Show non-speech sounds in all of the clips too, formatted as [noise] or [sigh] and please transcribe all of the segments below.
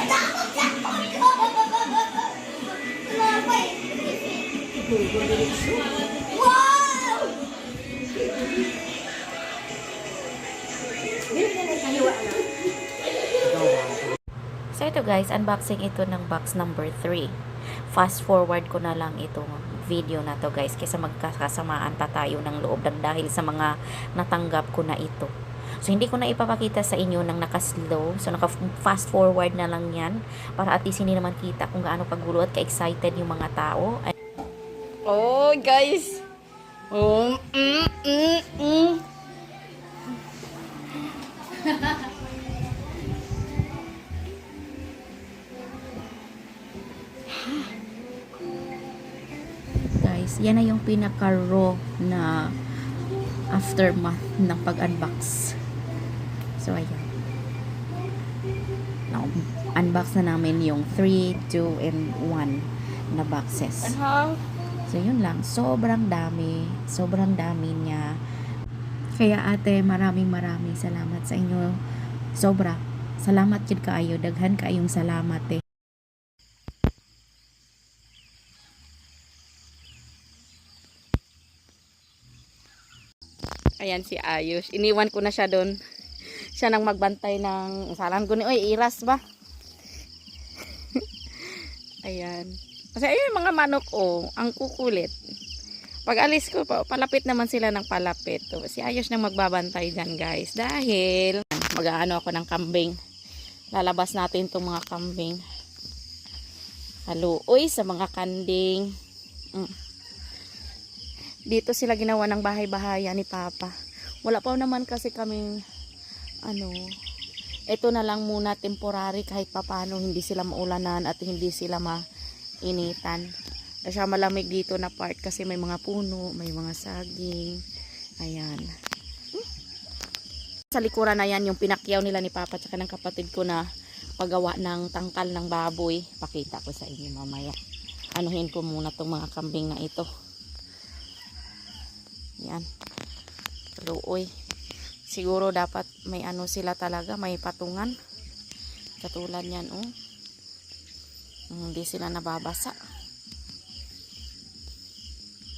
Wow! So ito guys, unboxing ito ng box number 3. Fast forward ko na lang ito video na to guys kaysa magkasamaan pa tayo ng loob ng dahil sa mga natanggap ko na ito. So hindi ko na ipapakita sa inyo ng naka-slow. So naka fast forward na lang yan para at least hindi naman kita kung gaano kagulo at ka-excited yung mga tao. Oh, guys. Oh, mm, mm, mm. [laughs] guys, yan na yung pinaka-raw na aftermath ng pag-unbox. So, ayan. Now, unbox na namin yung 3, 2, and 1 na boxes. So, yun lang. Sobrang dami. Sobrang dami niya. Kaya ate, maraming maraming salamat sa inyo. Sobra. Salamat yun kaayo. Daghan kaayong salamat eh. Ayan si Ayos. Iniwan ko na siya doon. Siya nang magbantay ng salan ko ni Oy, iras ba? [laughs] Ayan. Kasi ayun yung mga manok oh, ang kukulit. Pag alis ko pa, palapit naman sila ng palapit. So, si Ayos nang magbabantay dyan guys. Dahil mag-aano ako ng kambing. Lalabas natin itong mga kambing. Haluoy sa mga kanding. Mm. Dito sila ginawa ng bahay-bahaya ni Papa. Wala pa naman kasi kaming ano, ito na lang muna temporary kahit papano hindi sila maulanan at hindi sila mainitan. Kasi malamig dito na part kasi may mga puno, may mga saging. Ayan. Sa likuran na yan yung pinakyaw nila ni Papa tsaka ng kapatid ko na paggawa ng tangkal ng baboy. Pakita ko sa inyo mamaya. Anuhin ko muna tong mga kambing na ito. Yan. Luoy. Siguro dapat may ano sila talaga, may patungan. Katulad yan, oh. Hindi sila nababasa.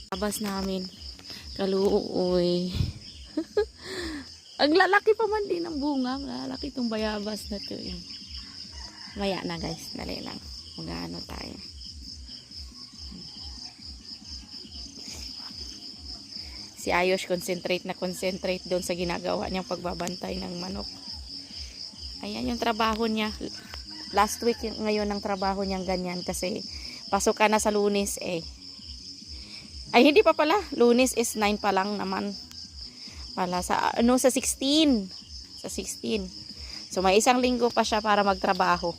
Labas namin. Kaluoy. [laughs] Ang lalaki pa man din ng bunga. Lalaki itong bayabas na to. Eh. Maya na guys. Dali lang. Mag-ano tayo. Si Ayos concentrate na concentrate doon sa ginagawa niyang pagbabantay ng manok. Ayan yung trabaho niya. Last week ngayon ang trabaho niyang ganyan kasi pasok ka na sa lunes eh. Ay hindi pa pala. Lunes is 9 pa lang naman. Pala sa ano sa 16. Sa 16. So may isang linggo pa siya para magtrabaho.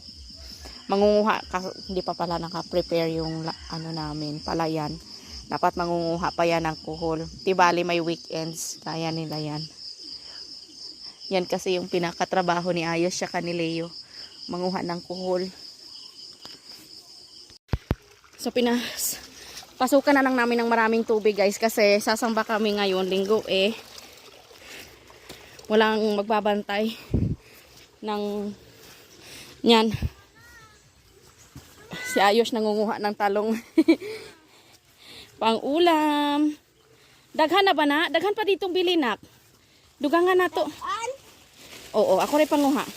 Mangunguha hindi pa pala naka-prepare yung ano namin, palayan. Dapat mangunguha pa yan ng kuhol. Tibali may weekends. Kaya nila yan. Yan kasi yung pinakatrabaho ni Ayos siya ni Leo. Manguha ng kuhol. So pinas pasukan na lang namin ng maraming tubig guys kasi sasamba kami ngayon linggo eh. Walang magbabantay ng yan. Si Ayos nangunguha ng talong. [laughs] pang ulam. Daghan na ba na? Daghan pa ditong bilinak. Dugangan na to. Oo, ako rin panguha.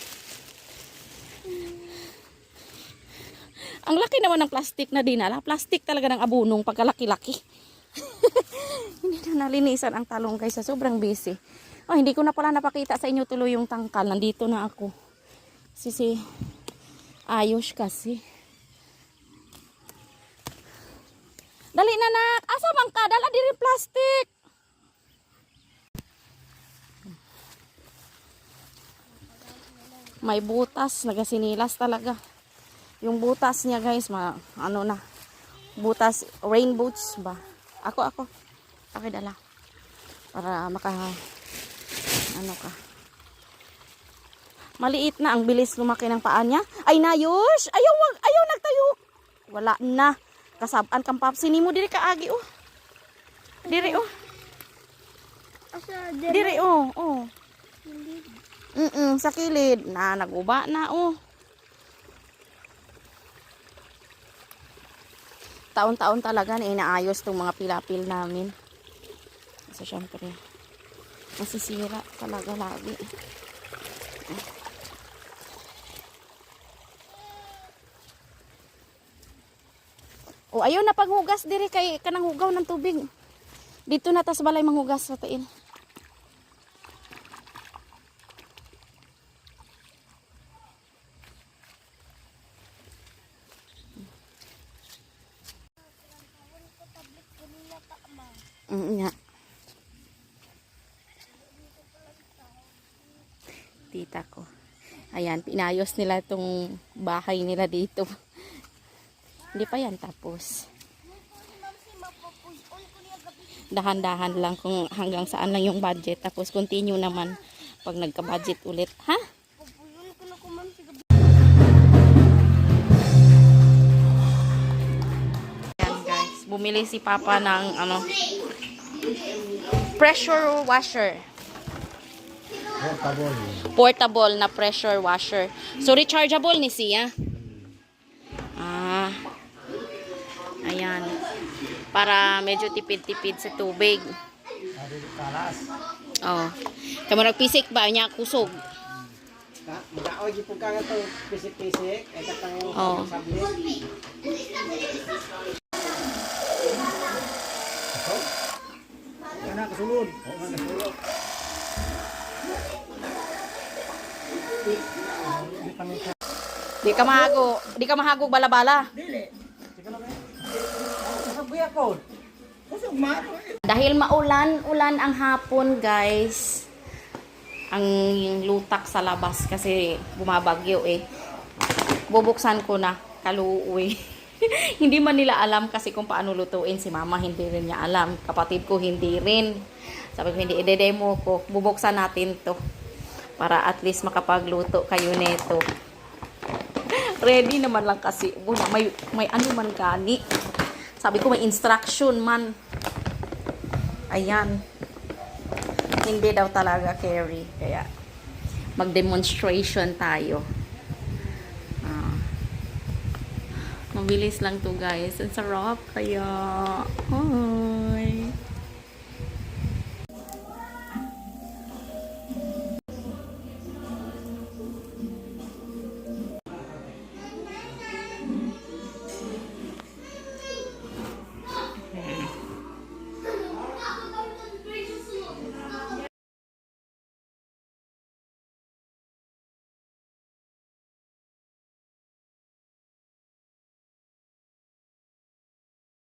Ang laki naman ng plastic na dinala. Plastic talaga ng abunong pagkalaki-laki. [laughs] hindi na nalinisan ang talong guys. Sobrang busy. Oh, hindi ko na pala napakita sa inyo tuloy yung tangkal. Nandito na ako. Sisi, ayos kasi. Dali na nak. Asa man ka? Dala diri plastic. May butas, nagasinilas talaga. Yung butas niya guys, ma, ano na. Butas, rain boots ba? Ako, ako. Ako dala. Para maka, ano ka. Maliit na, ang bilis lumaki ng paa niya. Ay, nayos! Ayaw, wag, ayaw nagtayo. Wala na. Kasabaan kang papsi ni mo diri kaagi oh. Diri oh. Diri oh, oh. Mm sa kilid na naguba na oh. Taon-taon talaga na inaayos tong mga pilapil namin. Kasi syempre, masisira talaga lagi. O ayaw na paghugas diri kay kanang hugaw ng tubig. Dito na tas balay manghugas sa tain. Mm, nga. Tita ko. Ayan, pinayos nila itong bahay nila dito. Hindi pa yan tapos. Dahan-dahan lang kung hanggang saan lang yung budget. Tapos continue naman pag nagka-budget ulit. Ha? Ayan guys, bumili si Papa ng ano pressure washer. Portable. Portable na pressure washer. So rechargeable ni siya. Ah. Ayan. Para medyo tipid-tipid sa tubig. Oh. Kamu nagpisik ba niya kusog? Gyud pug ka nga to pisik-pisik ay katang. Ako? Ana kasulod. Oo nga kasulod. Di ka mahago, di ka mahagog bala-bala. Ma. Dahil maulan, ulan ang hapon, guys. Ang lutak sa labas kasi bumabagyo eh. Bubuksan ko na, kaluuwi. [laughs] hindi man nila alam kasi kung paano lutuin si mama, hindi rin niya alam. Kapatid ko hindi rin. Sabi ko, hindi, ide-demo ko. Bubuksan natin to. Para at least makapagluto kayo nito. [laughs] Ready naman lang kasi. Una, may, may ano man gani. Sabi ko, may instruction man. Ayan. Hindi daw talaga carry. Kaya, mag-demonstration tayo. Ah. Mabilis lang to guys. Ang sarap kaya.